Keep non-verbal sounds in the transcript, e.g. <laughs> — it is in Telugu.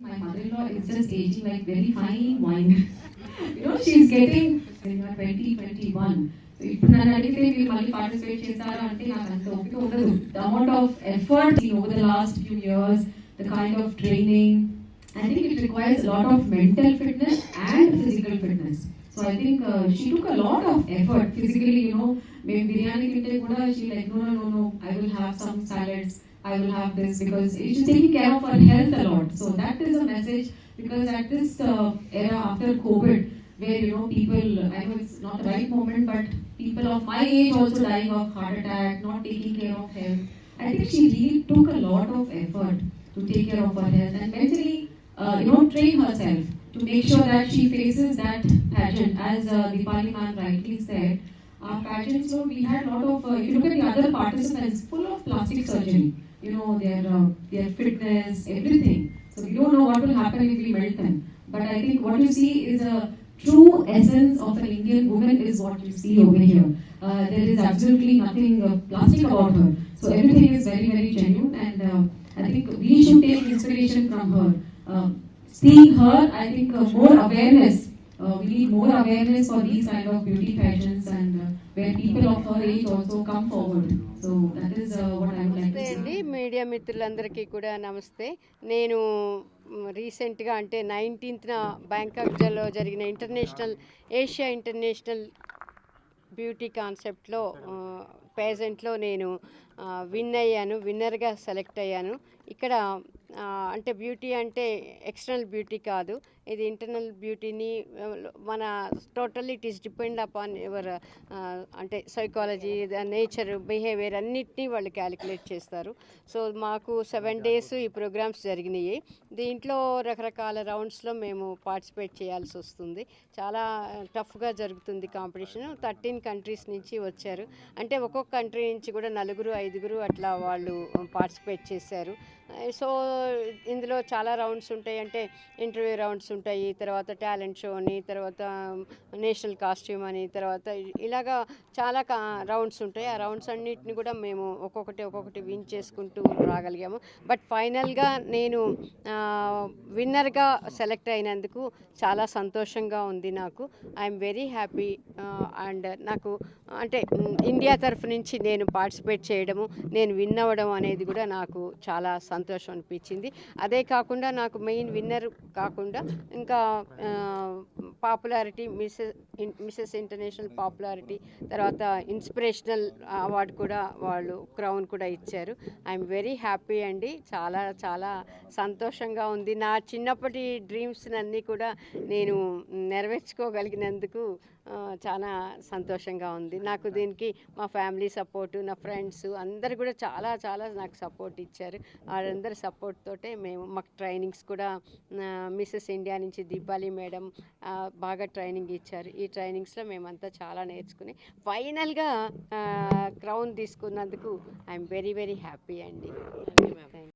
My mother-in-law is just aging like very fine wine. <laughs> you know, she's getting in 2021. So ఇప్పుడు నన్ను అడిగితే మీరు మళ్ళీ పార్టిసిపేట్ చేస్తారా అంటే నాకు అంత ఓపిక ఉండదు the amount of effort over the last few years the kind of training I think it requires lot of mental fitness and physical fitness so I think she took a lot of effort physically you know మేము బిర్యానీ తింటే కూడా she like no no no I will have some salads I will have this because she's taking care of her health a lot. So that is a message because at this uh, era after COVID, where you know people, I know it's not the right moment, but people of my age also dying of heart attack, not taking care of health. I think she really took a lot of effort to take care of her health and mentally, uh, you know, train herself to make sure that she faces that pageant. As uh, Deepali man rightly said, our pageants, so we had a lot of, uh, if you look at the other participants, full of plastic surgery. You know, their, uh, their fitness, everything. So we don't know what will happen if we melt them. But I think what you see is a true essence of an Indian woman is what you see over here. Uh, there is absolutely nothing uh, plastic about her. So everything is very, very genuine, and uh, I think we should take inspiration from her. Uh, seeing her, I think uh, more awareness. Uh, we need more awareness for these kind of beauty pageants, అండి. say. మీడియా మిత్రులందరికీ కూడా నమస్తే. నేను రీసెంట్గా అంటే నైన్టీన్త్న బ్యాంకాక్లో జరిగిన ఇంటర్నేషనల్ ఏషియా ఇంటర్నేషనల్ బ్యూటీ కాన్సెప్ట్లో పేజెంట్లో నేను విన్ అయ్యాను విన్నర్గా సెలెక్ట్ అయ్యాను. ఇక్కడ అంటే బ్యూటీ అంటే ఎక్స్టర్నల్ బ్యూటీ కాదు. ఇది ఇంటర్నల్ బ్యూటీని మన totally it is depend upon your అంటే సైకాలజీ నేచర్ బిహేవియర్ అన్నిటినీ వాళ్ళు క్యాలిక్యులేట్ చేస్తారు. సో మాకు సెవెన్ డేస్ ఈ ప్రోగ్రామ్స్ జరిగినాయి. దీంట్లో రకరకాల రౌండ్స్లో మేము పార్టిసిపేట్ చేయాల్సి వస్తుంది. చాలా టఫ్గా జరుగుతుంది కాంపిటీషన్. థర్టీన్ కంట్రీస్ నుంచి వచ్చారు. అంటే ఒక్కొక్క కంట్రీ నుంచి కూడా నలుగురు ఐదుగురు అట్లా వాళ్ళు పార్టిసిపేట్ చేశారు. సో ఇందులో చాలా రౌండ్స్ ఉంటాయి. అంటే ఇంటర్వ్యూ రౌండ్స్ ఉంటాయి. తర్వాత టాలెంట్ షో అని తర్వాత నేషనల్ కాస్ట్యూమ్ అని తర్వాత ఇలాగా చాలా రౌండ్స్ ఉంటాయి. ఆ రౌండ్స్ అన్నిటిని కూడా మేము ఒక్కొక్కటి ఒక్కొక్కటి విన్ చేసుకుంటూ రాగలిగాము. బట్ ఫైనల్గా నేను విన్నర్గా సెలెక్ట్ అయినందుకు చాలా సంతోషంగా ఉంది నాకు. ఐఎమ్ వెరీ హ్యాపీ అండ్ నాకు అంటే ఇండియా తరఫు నుంచి నేను పార్టిసిపేట్ చేయడము నేను విన్ అవ్వడం అనేది కూడా నాకు చాలా సంతోషం అనిపించింది. అదే కాకుండా నాకు మెయిన్ విన్నర్ కాకుండా ఇంకా popularity Mrs Mrs international popularity తర్వాత ఇన్స్పిరేషనల్ అవార్డు కూడా వాళ్ళు క్రౌన్ కూడా ఇచ్చారు. ఐఎమ్ వెరీ హ్యాపీ అండి. చాలా చాలా సంతోషంగా ఉంది. నా చిన్నప్పటి డ్రీమ్స్ అన్నీ కూడా నేను నెరవేర్చుకోగలిగినందుకు చాలా సంతోషంగా ఉంది. నాకు దీనికి మా ఫ్యామిలీ సపోర్టు నా ఫ్రెండ్స్ అందరు కూడా చాలా చాలా నాకు సపోర్ట్ ఇచ్చారు. వాళ్ళందరి సపోర్ట్ తోటే మేము మాకు ట్రైనింగ్స్ కూడా మిస్సెస్ ఇండియా నుంచి దీపాలి మేడం బాగా ట్రైనింగ్ ఇచ్చారు. ఈ ట్రైనింగ్స్లో మేమంతా చాలా నేర్చుకుని ఫైనల్గా క్రౌన్ తీసుకున్నందుకు ఐఎమ్ వెరీ వెరీ హ్యాపీ అండి. థ్యాంక్